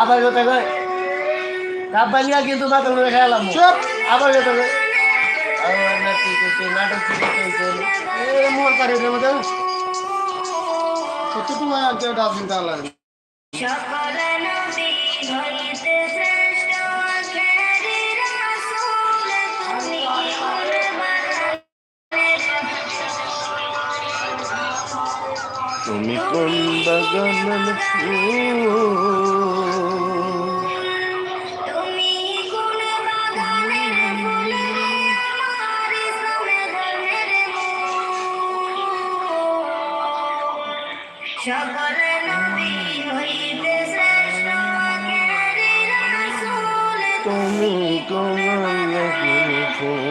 আবার কথা কয় কাপ ভাঙ্গা কিন্তু মাথা মনে খেলাম চুপ আবার কথা কয় নাটক মোর কারে মধ্যে কত তোমার কেউ ডাব ধর্মের সকল নবী হইতে শ্রেষ্ঠ তুমি কোন ফুল।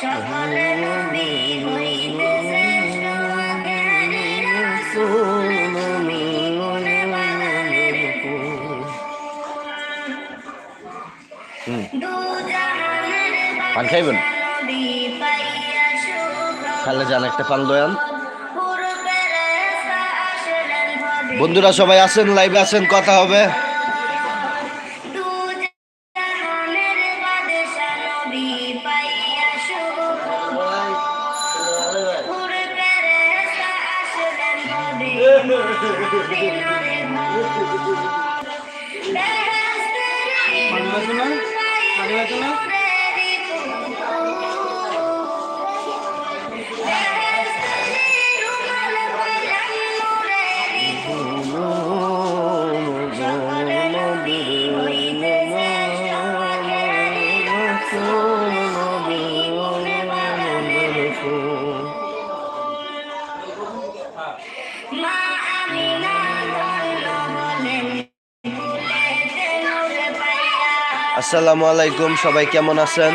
সকল নবী হইতে শ্রেষ্ঠ রাসূল পান খাইবেন? খালে যান একটা পান ভবে। বন্ধুরা সবাই আছেন লাইভে আছেন কথা হবে Flores, no. আসসালামু আলাইকুম সবাই কেমন আছেন?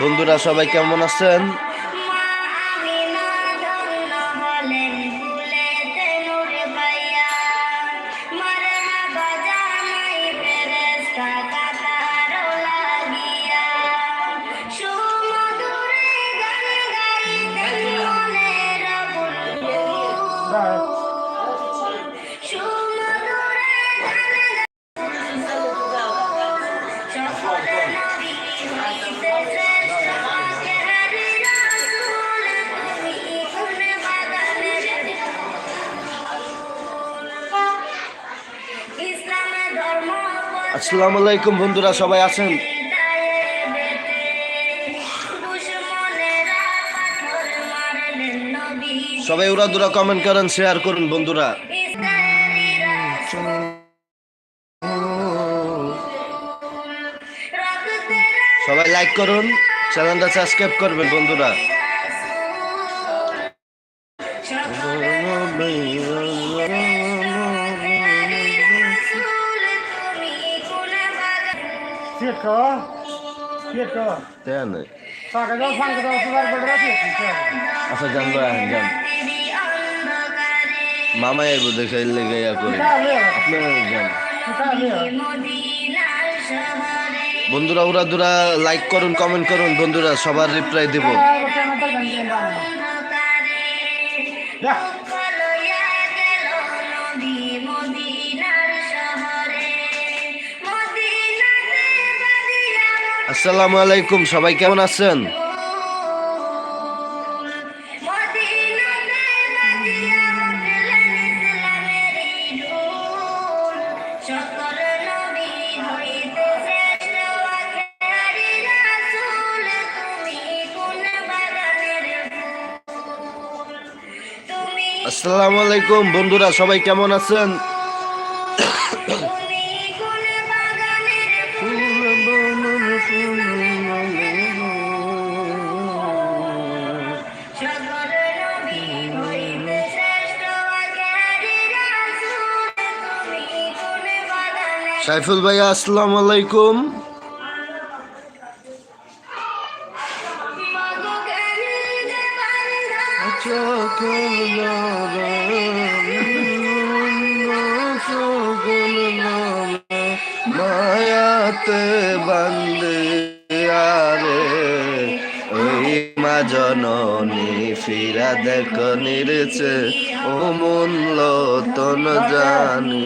বন্ধুরা সবাই কেমন আছেন? আসসালামু আলাইকুম বন্ধুরা, সবাই আছেন সবাই উড়া দুরা কমেন্ট করেন শেয়ার করুন বন্ধুরা। সবাই লাইক করুন চ্যানেলটা সাবস্ক্রাইব করবেন বন্ধুরা। সিট কো সিট কো তাই না সাকা যাও সাঙ্গ দাও সুবার বড় রাখি আচ্ছা জান দয়া জান মামা আইব দেখে লেগে ইয়া করে বন্ধুরা ওরা দুরা লাইক করুন কমেন্ট করুন বন্ধুরা সবার রিপ্লাই দেব। আসসালামু আলাইকুম সবাই কেমন আছেন? আসসালামু আলাইকুম বন্ধুরা সবাই কেমন আছেন? সাইফুল ভাইয়া আসসালামু আলাইকুম। মায়াতে বান্দে আরে ওই মা জননী ফিরা দেখ নিরেছে, ও মন লতন জানি।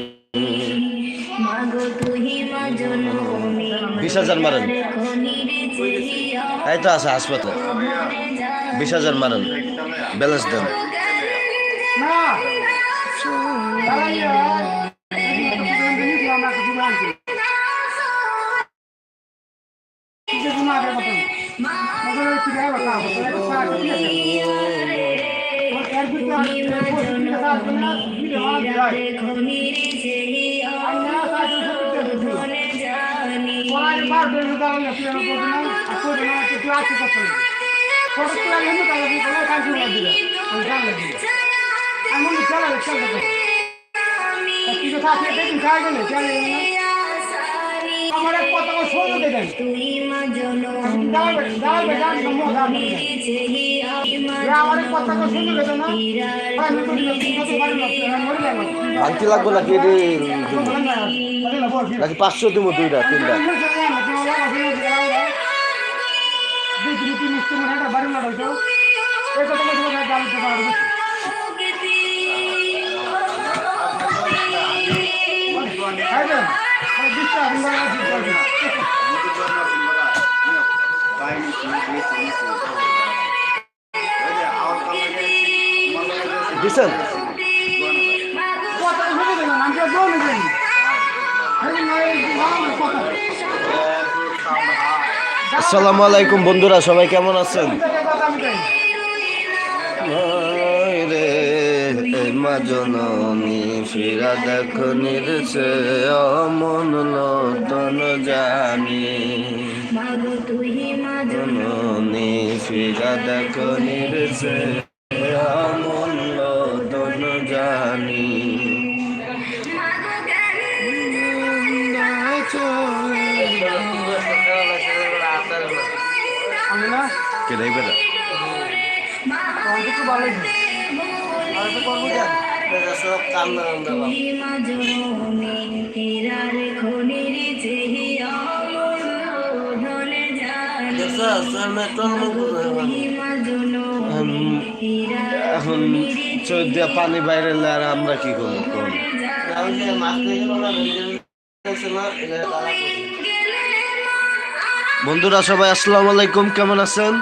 বিশ হাজার মারেন। এই তো আছে হাসপাতাল। বিশ হাজার মারেন। ব্যালেন্স দেন। আমরা কি আছে কি আমি মনে চলা চলা তুই তো থাকে দেখুন খাই গেলে চলে আমার এক কথা শোনো দেখেন তুই মা দাঁড়াবে জননী দাঁড়াবে মোহ দাঁড়াবে চেহিয়া আমার এক কথা শোনো দেখেন না। আমি তো কত পারি না ভাঙতি লাগবে নাকি? এটি নাকি পাঁচশো দিব দুইটা তিনটা? দিছেন আসসালামু আলাইকুম বন্ধুরা সবাই কেমন আছেন? রে মা জননী ফিরা দেখো নিরছে অমন লতন জানি। ফিরা দেখো নিরছে অমন লতন জানি। আমি না কে দেখবে না? ভালো আর তো করব এখন চোখ দিয়ে পানি বাইরে এলে আর আমরা কি করব? বন্ধুরা সবাই আসসালামু আলাইকুম কেমন আছেন?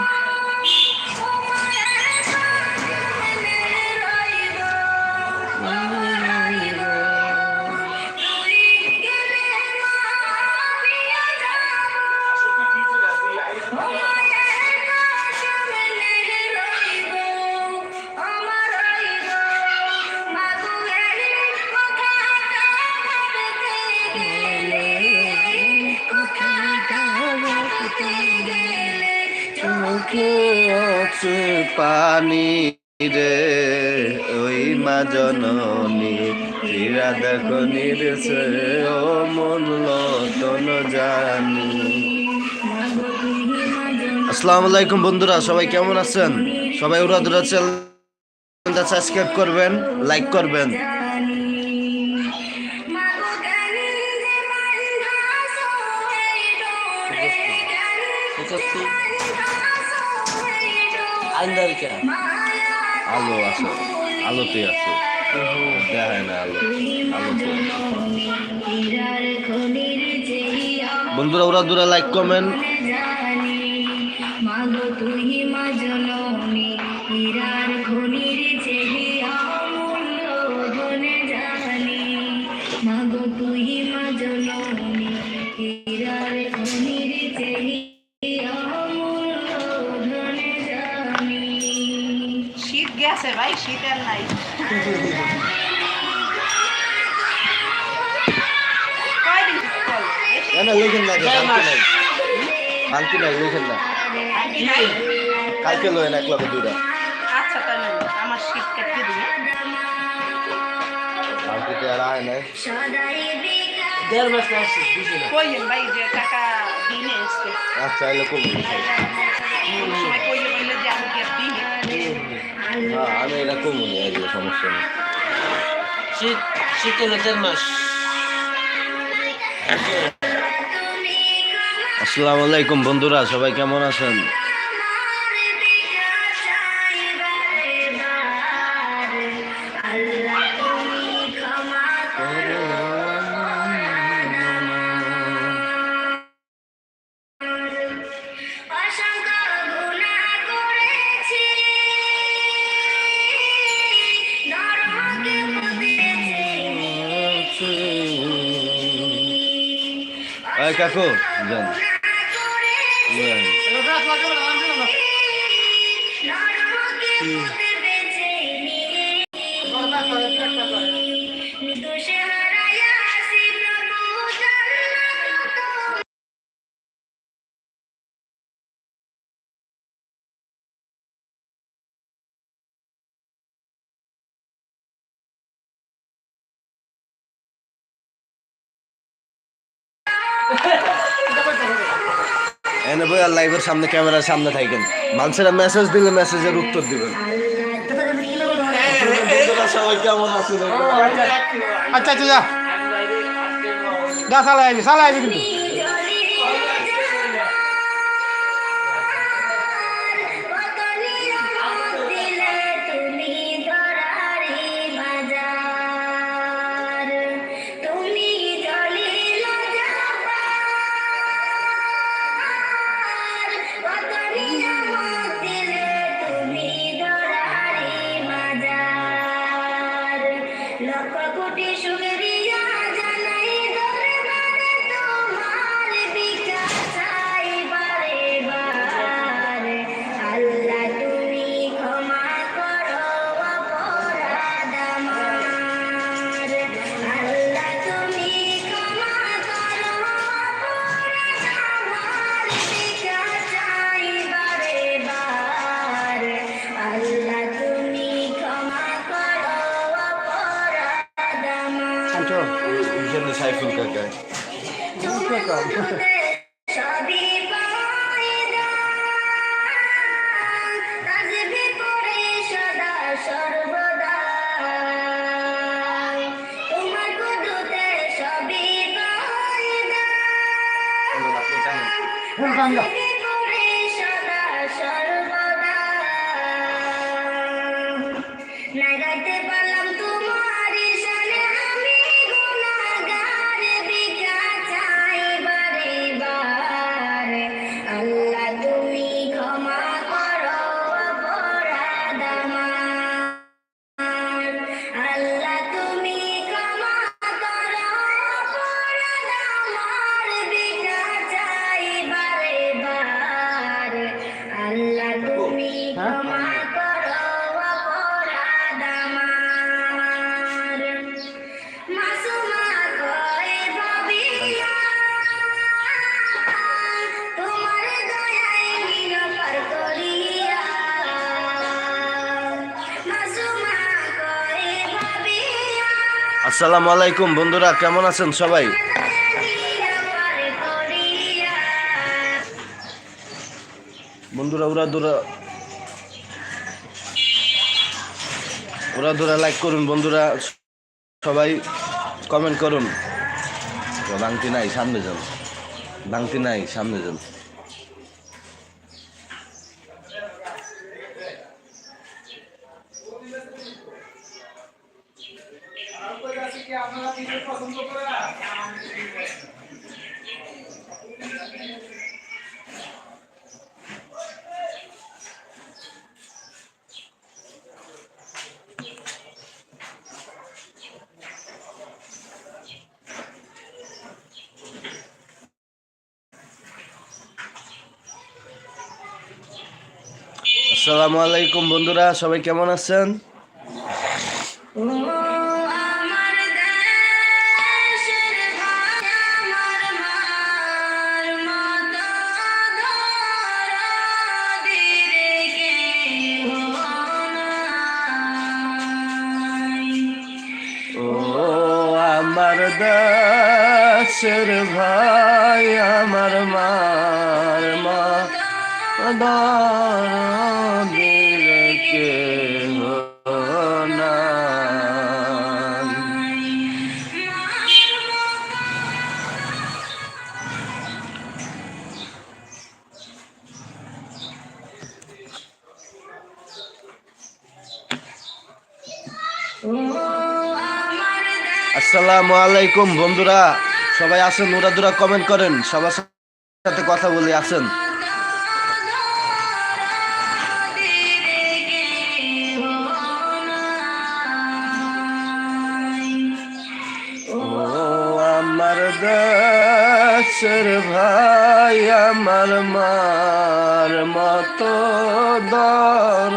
পানি রে ওই মা জননী, চিরা দেখো নিরেছে, ও মন লতন জানি। আসসালামু আলাইকুম বন্ধুরা, সবাই কেমন আছেন? সবাই উড়াদুরা চ্যানেলটা সাবস্ক্রাইব করবেন লাইক করবেন। আলো আছে আলোতে আছে। দেখায় না আলো আলোতে বন্ধুরা ওরা দূরে লাইক কমেন্ট শান্তি নাই লিখেন না? কালকে লয়েন এক লগে দুইটা। আচ্ছা তাই না আমার শীত কেটে দিই কালকে তো আর আয় নাই। সদাই কইয়েন ভাই যে টাকা দিনে এসছে। আচ্ছা এলে কোন সময় কইয়ে বললে যে আমি কি দিনে হ্যাঁ আমি এটা কমুনি এই যে সমস্যা নেই। শীত শীত হলো চার মাস। আসসালামু আলাইকুম বন্ধুরা সবাই কেমন আছেন? আল্লাহ তুমি ক্ষমা অসংখ্য গুনাহ করেছি নরকে পুঁতেছি এই কাকু যান নিয়ে আয়। এটা গাছ লাগাবে না, লাগাবে না। নরকে পুঁতেছি বড় গাছ লাগাবে, একটা গাছ লাগাবে। দোষে হারায়া আসি প্রভু জান্নাত এনে বই আর লাইভের সামনে ক্যামেরার সামনে থাকেন মানুষেরা মেসেজ দিলে মেসেজের উত্তর দিবেন। আচ্ছা আচ্ছা যা। যা সালাই আইবি চালাই আইবি কিন্তু। ফুল কান যা তাজবি পড়ে আসসালামু আলাইকুম বন্ধুরা, কেমন আছেন সবাই? বন্ধুরা ওরা দূরা ওরা দূরা লাইক করুন বন্ধুরা, সবাই কমেন্ট করুন। ভাঙতি নাই, সামনে যান। ভাঙতি নাই, সামনে যান। আসসালামু আলাইকুম বন্ধুরা সবাই কেমন আছেন? আমার দেশের ভাই আমার মার মতো দরদিরে আসসালামু আলাইকুম, বন্ধুরা। সবাই আসেন, উড়াদুরা কমেন্ট করেন। সবার সাথে কথা বলে, আসেন। আমার দেশের ভাই, আমার মার মতো দর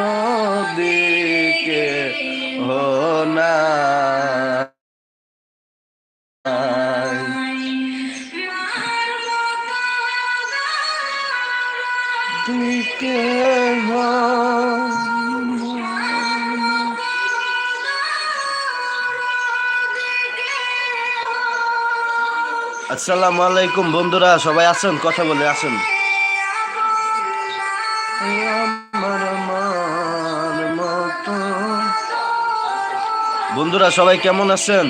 আসসালামু আলাইকুম বন্ধুরা সবাই আসেন কথা বলে আসেন। বন্ধুরা সবাই কেমন আছেন?